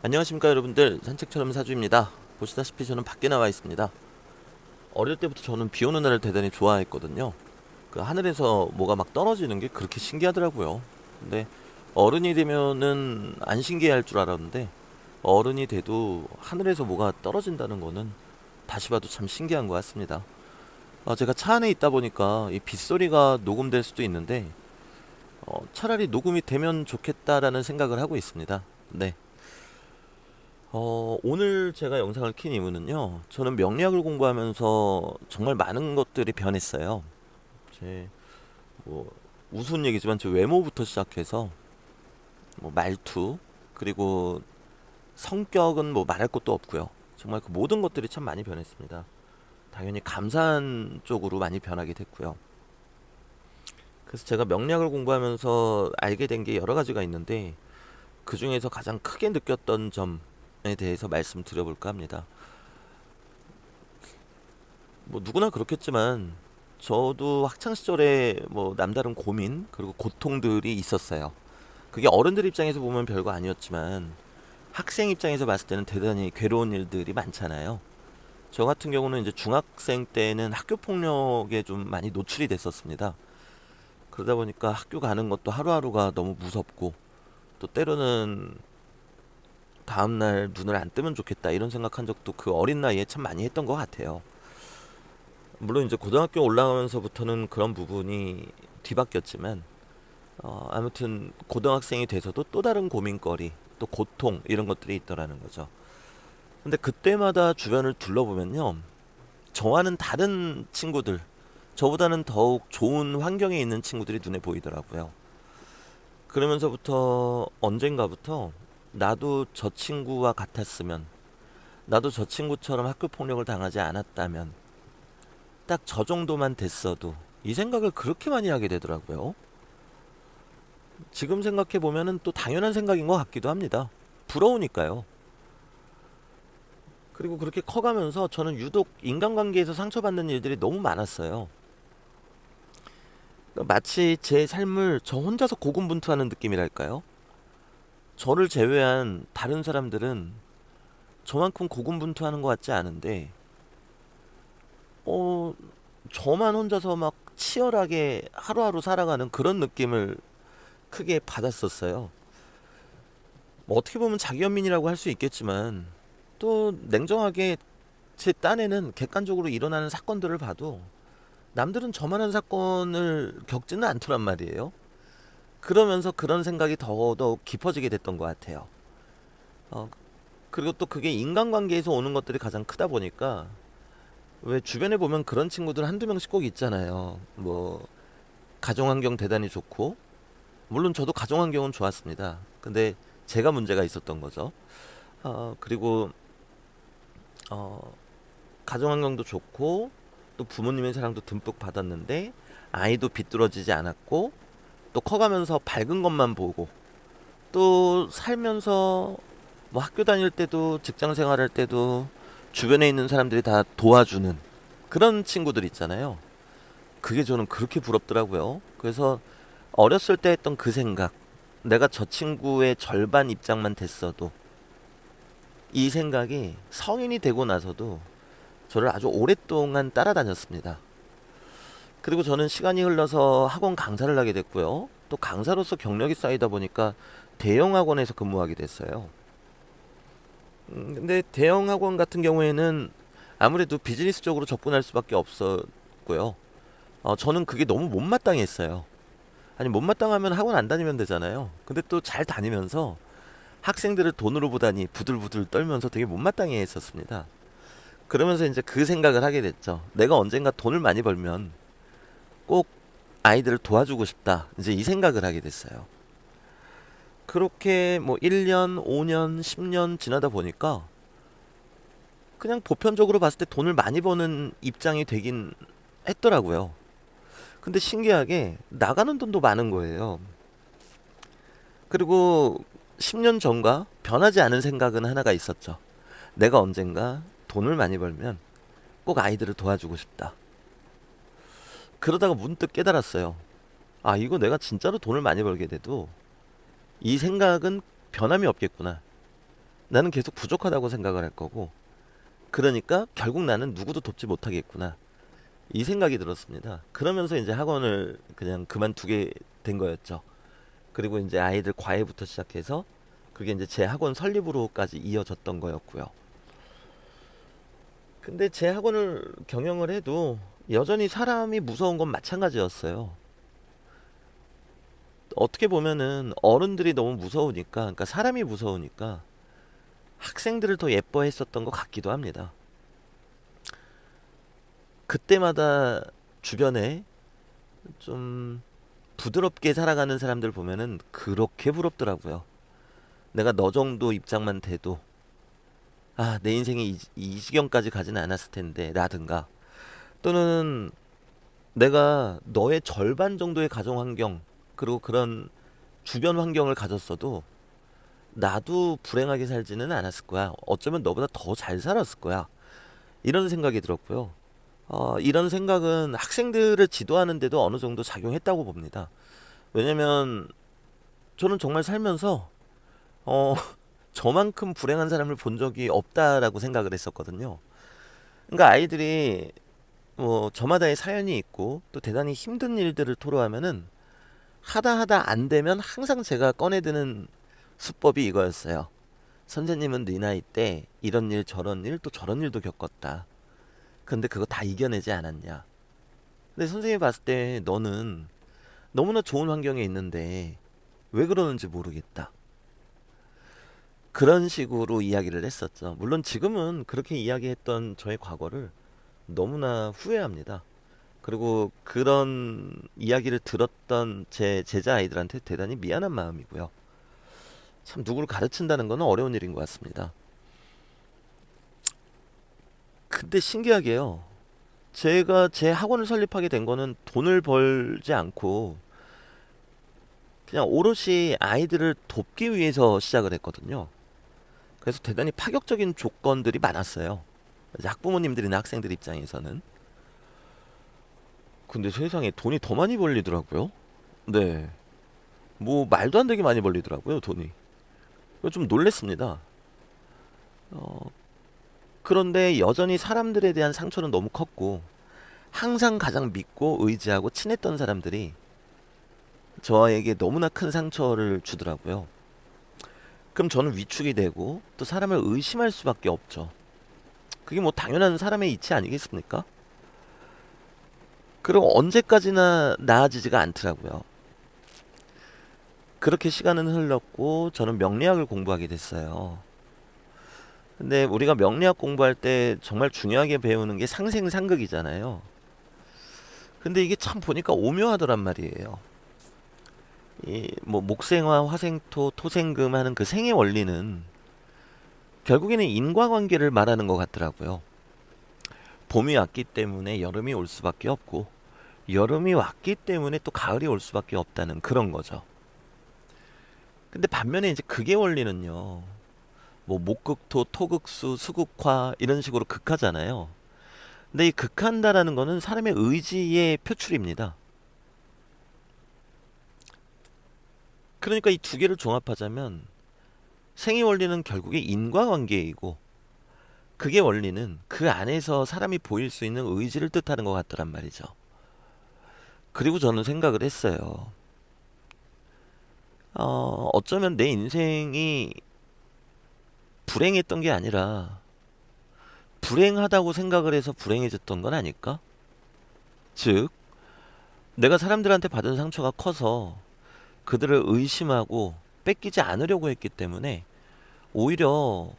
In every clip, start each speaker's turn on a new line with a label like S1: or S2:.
S1: 안녕하십니까 여러분들. 산책처럼 사주입니다. 보시다시피 저는 밖에 나와 있습니다. 어릴 때부터 저는 비 오는 날을 대단히 좋아했거든요. 그 하늘에서 뭐가 막 떨어지는 게 그렇게 신기하더라고요. 근데 어른이 되면은 안 신기할 줄 알았는데 어른이 돼도 하늘에서 뭐가 떨어진다는 거는 다시 봐도 참 신기한 것 같습니다. 어, 제가 차 안에 있다 보니까 이 빗소리가 녹음될 수도 있는데 어, 차라리 녹음이 되면 좋겠다라는 생각을 하고 있습니다. 네 어, 오늘 제가 영상을 킨 이유는요. 저는 명리학을 공부하면서 정말 많은 것들이 변했어요. 제, 뭐, 우스운 얘기지만 제 외모부터 시작해서, 뭐, 말투, 그리고 성격은 뭐 말할 것도 없고요. 정말 그 모든 것들이 참 많이 변했습니다. 당연히 감사한 쪽으로 많이 변하게 됐고요. 그래서 제가 명리학을 공부하면서 알게 된 게 여러 가지가 있는데, 그 중에서 가장 크게 느꼈던 점, 에 대해서 말씀드려볼까 합니다. 뭐 누구나 그렇겠지만 저도 학창 시절에 뭐 남다른 고민 그리고 고통들이 있었어요. 그게 어른들 입장에서 보면 별거 아니었지만 학생 입장에서 봤을 때는 대단히 괴로운 일들이 많잖아요. 저 같은 경우는 이제 중학생 때는 학교 폭력에 좀 많이 노출이 됐었습니다. 그러다 보니까 학교 가는 것도 하루하루가 너무 무섭고 또 때로는 다음 날 눈을 안 뜨면 좋겠다 이런 생각한 적도 그 어린 나이에 참 많이 했던 것 같아요. 물론 이제 고등학교 올라가면서부터는 그런 부분이 뒤바뀌었지만 어, 아무튼 고등학생이 돼서도 또 다른 고민거리 또 고통 이런 것들이 있더라는 거죠. 근데 그때마다 주변을 둘러보면요. 저와는 다른 친구들, 저보다는 더욱 좋은 환경에 있는 친구들이 눈에 보이더라고요. 그러면서부터 언젠가부터 나도 저 친구와 같았으면, 나도 저 친구처럼 학교 폭력을 당하지 않았다면, 딱 저 정도만 됐어도 이 생각을 그렇게 많이 하게 되더라고요. 지금 생각해 보면은 또 당연한 생각인 것 같기도 합니다. 부러우니까요. 그리고 그렇게 커가면서 저는 유독 인간관계에서 상처받는 일들이 너무 많았어요. 마치 제 삶을 저 혼자서 고군분투하는 느낌이랄까요? 저를 제외한 다른 사람들은 저만큼 고군분투하는 것 같지 않은데, 어, 저만 혼자서 막 치열하게 하루하루 살아가는 그런 느낌을 크게 받았었어요. 뭐 어떻게 보면 자기연민이라고 할 수 있겠지만, 또 냉정하게 제 딴에는 객관적으로 일어나는 사건들을 봐도 남들은 저만한 사건을 겪지는 않더란 말이에요. 그러면서 그런 생각이 더더욱 깊어지게 됐던 것 같아요. 어, 그리고 또 그게 인간관계에서 오는 것들이 가장 크다 보니까 왜 주변에 보면 그런 친구들 한두 명씩 꼭 있잖아요. 뭐 가정환경 대단히 좋고 물론 저도 가정환경은 좋았습니다. 근데 제가 문제가 있었던 거죠. 어, 그리고 어, 가정환경도 좋고 또 부모님의 사랑도 듬뿍 받았는데 아이도 비뚤어지지 않았고 또 커가면서 밝은 것만 보고 또 살면서 뭐 학교 다닐 때도 직장 생활할 때도 주변에 있는 사람들이 다 도와주는 그런 친구들 있잖아요. 그게 저는 그렇게 부럽더라고요. 그래서 어렸을 때 했던 그 생각, 내가 저 친구의 절반 입장만 됐어도 이 생각이 성인이 되고 나서도 저를 아주 오랫동안 따라다녔습니다. 그리고 저는 시간이 흘러서 학원 강사를 하게 됐고요. 또 강사로서 경력이 쌓이다 보니까 대형 학원에서 근무하게 됐어요. 음, 근데 대형 학원 같은 경우에는 아무래도 비즈니스적으로 접근할 수밖에 없었고요. 어, 저는 그게 너무 못마땅했어요. 아니, 못마땅하면 학원 안 다니면 되잖아요. 근데 또 잘 다니면서 학생들을 돈으로 보다니 부들부들 떨면서 되게 못마땅해 했었습니다. 그러면서 이제 그 생각을 하게 됐죠. 내가 언젠가 돈을 많이 벌면 꼭 아이들을 도와주고 싶다. 이제 이 생각을 하게 됐어요. 그렇게 뭐 1년, 5년, 10년 지나다 보니까 그냥 보편적으로 봤을 때 돈을 많이 버는 입장이 되긴 했더라고요. 근데 신기하게 나가는 돈도 많은 거예요. 그리고 10년 전과 변하지 않은 생각은 하나가 있었죠. 내가 언젠가 돈을 많이 벌면 꼭 아이들을 도와주고 싶다. 그러다가 문득 깨달았어요. 아, 이거 내가 진짜로 돈을 많이 벌게 돼도 이 생각은 변함이 없겠구나. 나는 계속 부족하다고 생각을 할 거고 그러니까 결국 나는 누구도 돕지 못하겠구나 이 생각이 들었습니다. 그러면서 이제 학원을 그냥 그만두게 된 거였죠. 그리고 이제 아이들 과외부터 시작해서 그게 이제 제 학원 설립으로까지 이어졌던 거였고요. 근데 제 학원을 경영을 해도 여전히 사람이 무서운 건 마찬가지였어요. 어떻게 보면은 어른들이 너무 무서우니까, 그러니까 사람이 무서우니까 학생들을 더 예뻐했었던 것 같기도 합니다. 그때마다 주변에 좀 부드럽게 살아가는 사람들 보면은 그렇게 부럽더라고요. 내가 너 정도 입장만 돼도 아, 내 인생이 이, 이 지경까지 가지는 않았을 텐데 라든가 또는 내가 너의 절반 정도의 가정 환경 그리고 그런 주변 환경을 가졌어도 나도 불행하게 살지는 않았을 거야. 어쩌면 너보다 더 잘 살았을 거야. 이런 생각이 들었고요. 어, 이런 생각은 학생들을 지도하는데도 어느 정도 작용했다고 봅니다. 왜냐면 저는 정말 살면서 어, 저만큼 불행한 사람을 본 적이 없다라고 생각을 했었거든요. 그러니까 아이들이 뭐 저마다의 사연이 있고 또 대단히 힘든 일들을 토로하면은 하다 하다 안 되면 항상 제가 꺼내드는 수법이 이거였어요. 선생님은 네 나이 때 이런 일 저런 일 또 저런 일도 겪었다. 근데 그거 다 이겨내지 않았냐. 근데 선생님이 봤을 때 너는 너무나 좋은 환경에 있는데 왜 그러는지 모르겠다. 그런 식으로 이야기를 했었죠. 물론 지금은 그렇게 이야기했던 저의 과거를 너무나 후회합니다. 그리고 그런 이야기를 들었던 제 제자 아이들한테 대단히 미안한 마음이고요. 참 누구를 가르친다는 건 어려운 일인 것 같습니다. 근데 신기하게요. 제가 제 학원을 설립하게 된 거는 돈을 벌지 않고 그냥 오롯이 아이들을 돕기 위해서 시작을 했거든요. 그래서 대단히 파격적인 조건들이 많았어요. 학부모님들이나 학생들 입장에서는. 근데 세상에 돈이 더 많이 벌리더라고요. 네. 뭐 말도 안 되게 많이 벌리더라고요, 돈이. 좀 놀랬습니다. 어, 그런데 여전히 사람들에 대한 상처는 너무 컸고 항상 가장 믿고 의지하고 친했던 사람들이 저에게 너무나 큰 상처를 주더라고요. 그럼 저는 위축이 되고 또 사람을 의심할 수밖에 없죠. 그게 뭐 당연한 사람의 이치 아니겠습니까? 그리고 언제까지나 나아지지가 않더라고요. 그렇게 시간은 흘렀고 저는 명리학을 공부하게 됐어요. 근데 우리가 명리학 공부할 때 정말 중요하게 배우는 게 상생상극이잖아요. 근데 이게 참 보니까 오묘하더란 말이에요. 이 뭐 목생화, 화생토, 토생금 하는 그 생의 원리는 결국에는 인과관계를 말하는 것 같더라고요. 봄이 왔기 때문에 여름이 올 수밖에 없고 여름이 왔기 때문에 또 가을이 올 수밖에 없다는 그런 거죠. 근데 반면에 이제 극의 원리는요. 뭐 목극토, 토극수, 수극화 이런 식으로 극하잖아요. 근데 이 극한다라는 거는 사람의 의지의 표출입니다. 그러니까 이 두 개를 종합하자면 생의 원리는 결국에 인과관계이고 그게 원리는 그 안에서 사람이 보일 수 있는 의지를 뜻하는 것 같더란 말이죠. 그리고 저는 생각을 했어요. 어, 어쩌면 내 인생이 불행했던 게 아니라 불행하다고 생각을 해서 불행해졌던 건 아닐까? 즉, 내가 사람들한테 받은 상처가 커서 그들을 의심하고 뺏기지 않으려고 했기 때문에 오히려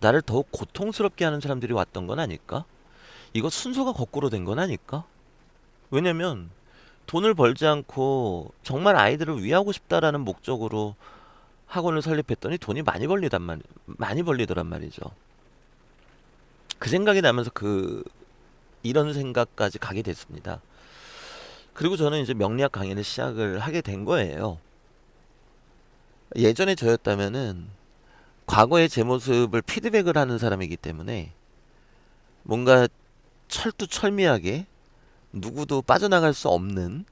S1: 나를 더욱 고통스럽게 하는 사람들이 왔던 건 아닐까? 이거 순서가 거꾸로 된 건 아닐까? 왜냐면 돈을 벌지 않고 정말 아이들을 위하고 싶다라는 목적으로 학원을 설립했더니 돈이 많이 벌리단 말 많이 벌리더란 말이죠. 그 생각이 나면서 그 이런 생각까지 가게 됐습니다. 그리고 저는 이제 명리학 강의를 시작을 하게 된 거예요. 예전에 저였다면은 과거의 제 모습을 피드백을 하는 사람이기 때문에 뭔가 철두철미하게 누구도 빠져나갈 수 없는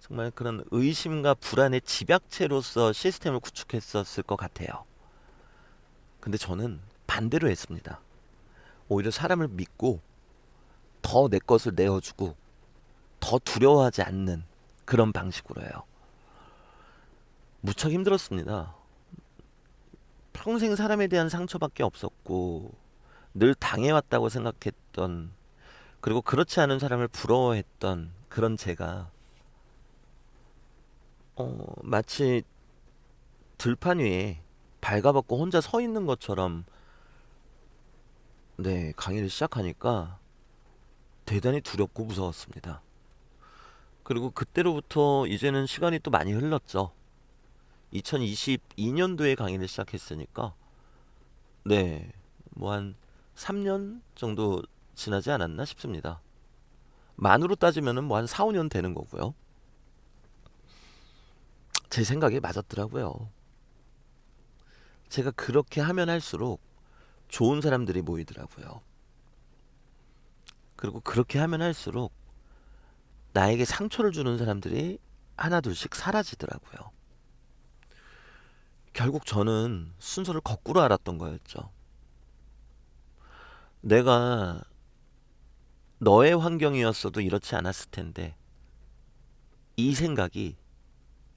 S1: 정말 그런 의심과 불안의 집약체로서 시스템을 구축했었을 것 같아요. 근데 저는 반대로 했습니다. 오히려 사람을 믿고 더 내 것을 내어주고 더 두려워하지 않는 그런 방식으로요. 무척 힘들었습니다. 평생 사람에 대한 상처밖에 없었고 늘 당해왔다고 생각했던 그리고 그렇지 않은 사람을 부러워했던 그런 제가 어, 마치 들판 위에 발가벗고 혼자 서 있는 것처럼 네, 강의를 시작하니까 대단히 두렵고 무서웠습니다. 그리고 그때로부터 이제는 시간이 또 많이 흘렀죠. 2022년도에 강의를 시작했으니까 네, 뭐 한 3년 정도 지나지 않았나 싶습니다. 만으로 따지면은 뭐 한 4, 5년 되는 거고요. 제 생각에 맞았더라고요. 제가 그렇게 하면 할수록 좋은 사람들이 모이더라고요. 그리고 그렇게 하면 할수록 나에게 상처를 주는 사람들이 하나둘씩 사라지더라고요. 결국 저는 순서를 거꾸로 알았던 거였죠. 내가 너의 환경이었어도 이렇지 않았을 텐데 이 생각이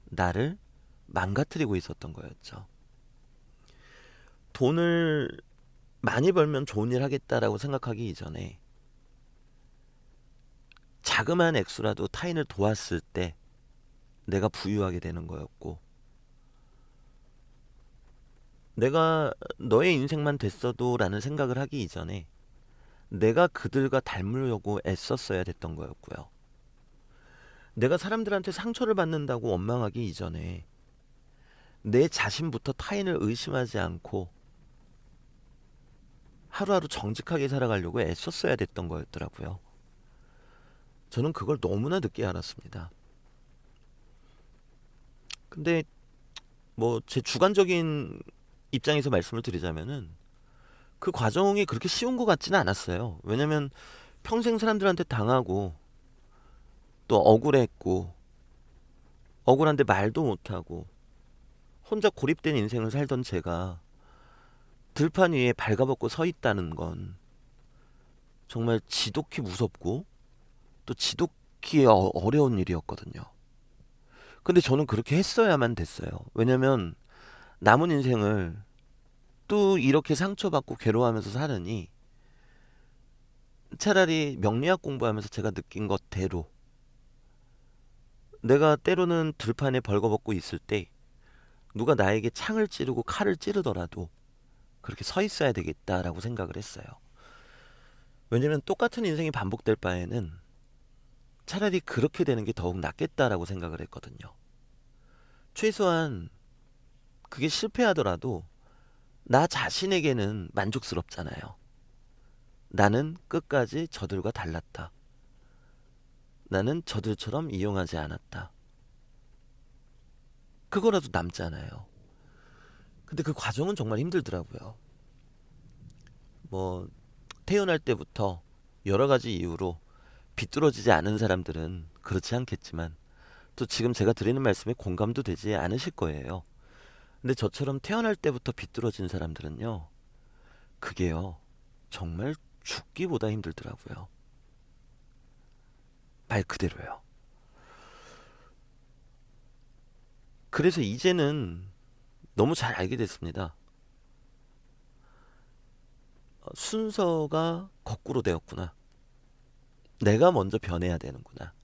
S1: 나를 망가뜨리고 있었던 거였죠. 돈을 많이 벌면 좋은 일 하겠다라고 생각하기 이전에 자그마한 액수라도 타인을 도왔을 때 내가 부유하게 되는 거였고 내가 너의 인생만 됐어도 라는 생각을 하기 이전에 내가 그들과 닮으려고 애썼어야 됐던 거였고요. 내가 사람들한테 상처를 받는다고 원망하기 이전에 내 자신부터 타인을 의심하지 않고 하루하루 정직하게 살아가려고 애썼어야 됐던 거였더라고요. 저는 그걸 너무나 늦게 알았습니다. 근데 뭐 제 주관적인 입장에서 말씀을 드리자면은 그 과정이 그렇게 쉬운 것 같지는 않았어요. 왜냐면 평생 사람들한테 당하고 또 억울했고 억울한데 말도 못하고 혼자 고립된 인생을 살던 제가 들판 위에 발가벗고 서 있다는 건 정말 지독히 무섭고 또 지독히 어- 어려운 일이었거든요. 근데 저는 그렇게 했어야만 됐어요. 왜냐면 남은 인생을 또 이렇게 상처받고 괴로워하면서 사느니 차라리 명리학 공부하면서 제가 느낀 것대로 내가 때로는 들판에 벌거벗고 있을 때 누가 나에게 창을 찌르고 칼을 찌르더라도 그렇게 서 있어야 되겠다라고 생각을 했어요. 왜냐면 똑같은 인생이 반복될 바에는 차라리 그렇게 되는 게 더욱 낫겠다라고 생각을 했거든요. 최소한 그게 실패하더라도 나 자신에게는 만족스럽잖아요. 나는 끝까지 저들과 달랐다. 나는 저들처럼 이용하지 않았다. 그거라도 남잖아요. 근데 그 과정은 정말 힘들더라고요. 뭐, 태어날 때부터 여러 가지 이유로 비뚤어지지 않은 사람들은 그렇지 않겠지만, 또 지금 제가 드리는 말씀에 공감도 되지 않으실 거예요. 근데 저처럼 태어날 때부터 비뚤어진 사람들은요, 그게요, 정말 죽기보다 힘들더라고요. 말 그대로요. 그래서 이제는 너무 잘 알게 됐습니다. 어, 순서가 거꾸로 되었구나. 내가 먼저 변해야 되는구나.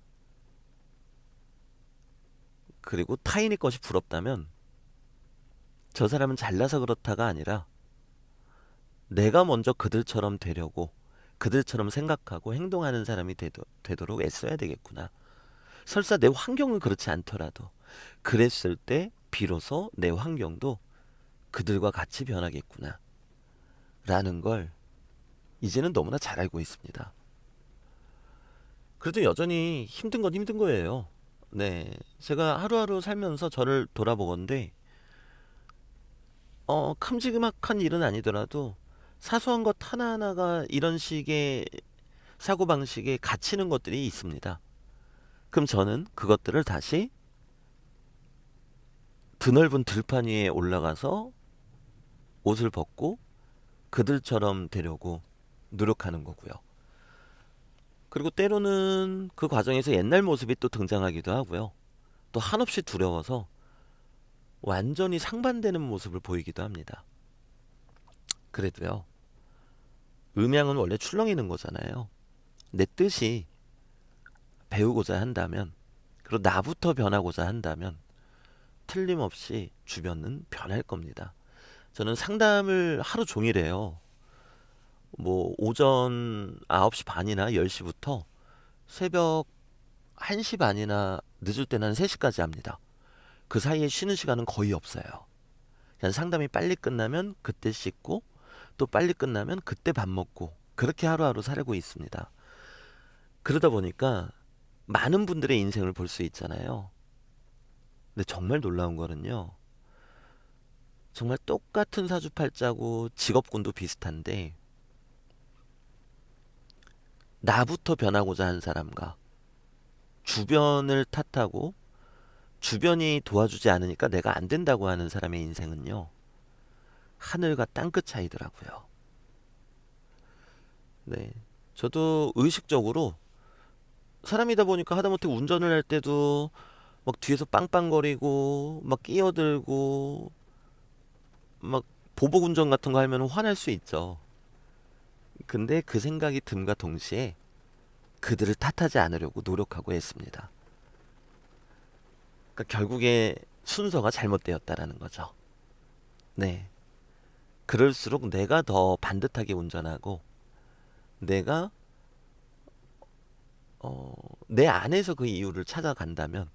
S1: 그리고 타인의 것이 부럽다면 저 사람은 잘나서 그렇다가 아니라 내가 먼저 그들처럼 되려고 그들처럼 생각하고 행동하는 사람이 되도, 되도록 애써야 되겠구나. 설사 내 환경은 그렇지 않더라도 그랬을 때 비로소 내 환경도 그들과 같이 변하겠구나. 라는 걸 이제는 너무나 잘 알고 있습니다. 그래도 여전히 힘든 건 힘든 거예요. 네. 제가 하루하루 살면서 저를 돌아보건데, 어, 큼지막한 일은 아니더라도 사소한 것 하나하나가 이런 식의 사고방식에 갇히는 것들이 있습니다. 그럼 저는 그것들을 다시 드넓은 들판 위에 올라가서 옷을 벗고 그들처럼 되려고 노력하는 거고요. 그리고 때로는 그 과정에서 옛날 모습이 또 등장하기도 하고요. 또 한없이 두려워서 완전히 상반되는 모습을 보이기도 합니다. 그래도요. 음양은 원래 출렁이는 거잖아요. 내 뜻이 배우고자 한다면, 그리고 나부터 변하고자 한다면, 틀림없이 주변은 변할 겁니다. 저는 상담을 하루 종일 해요. 뭐, 오전 9시 반이나 10시부터 새벽 1시 반이나 늦을 때는 한 3시까지 합니다. 그 사이에 쉬는 시간은 거의 없어요. 그냥 상담이 빨리 끝나면 그때 씻고, 또 빨리 끝나면 그때 밥 먹고, 그렇게 하루하루 살고 있습니다. 그러다 보니까 많은 분들의 인생을 볼 수 있잖아요. 근데 정말 놀라운 거는요. 정말 똑같은 사주팔자고 직업군도 비슷한데 나부터 변하고자 한 사람과 주변을 탓하고 주변이 도와주지 않으니까 내가 안 된다고 하는 사람의 인생은요. 하늘과 땅끝 차이더라고요. 네. 저도 의식적으로 사람이다 보니까 하다못해 운전을 할 때도 막 뒤에서 빵빵거리고 막 끼어들고 막 보복 운전 같은 거 하면 화날 수 있죠. 근데 그 생각이 듦과 동시에 그들을 탓하지 않으려고 노력하고 했습니다. 그러니까 결국에 순서가 잘못되었다라는 거죠. 네. 그럴수록 내가 더 반듯하게 운전하고 내가 어, 내 안에서 그 이유를 찾아간다면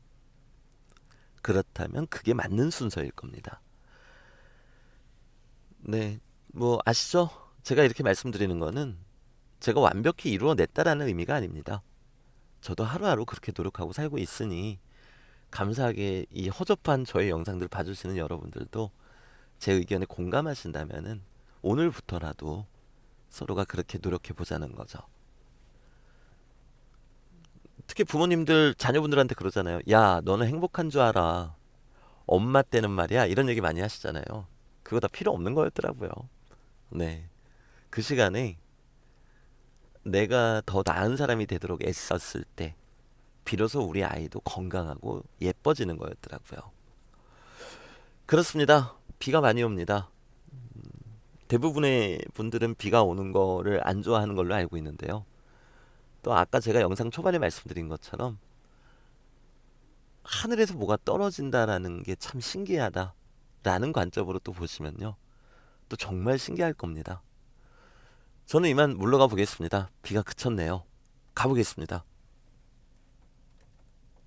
S1: 그렇다면 그게 맞는 순서일 겁니다. 네. 뭐 아시죠? 제가 이렇게 말씀드리는 거는 제가 완벽히 이루어냈다라는 의미가 아닙니다. 저도 하루하루 그렇게 노력하고 살고 있으니 감사하게 이 허접한 저의 영상들 봐주시는 여러분들도 제 의견에 공감하신다면은 오늘부터라도 서로가 그렇게 노력해 보자는 거죠. 특히 부모님들 자녀분들한테 그러잖아요. 야, 너는 행복한 줄 알아. 엄마 때는 말이야. 이런 얘기 많이 하시잖아요. 그거 다 필요 없는 거였더라고요. 네. 그 시간에 내가 더 나은 사람이 되도록 애썼을 때 비로소 우리 아이도 건강하고 예뻐지는 거였더라고요. 그렇습니다. 비가 많이 옵니다. 음, 대부분의 분들은 비가 오는 거를 안 좋아하는 걸로 알고 있는데요. 또 아까 제가 영상 초반에 말씀드린 것처럼 하늘에서 뭐가 떨어진다라는 게 참 신기하다라는 관점으로 또 보시면요. 또 정말 신기할 겁니다. 저는 이만 물러가 보겠습니다. 비가 그쳤네요. 가보겠습니다.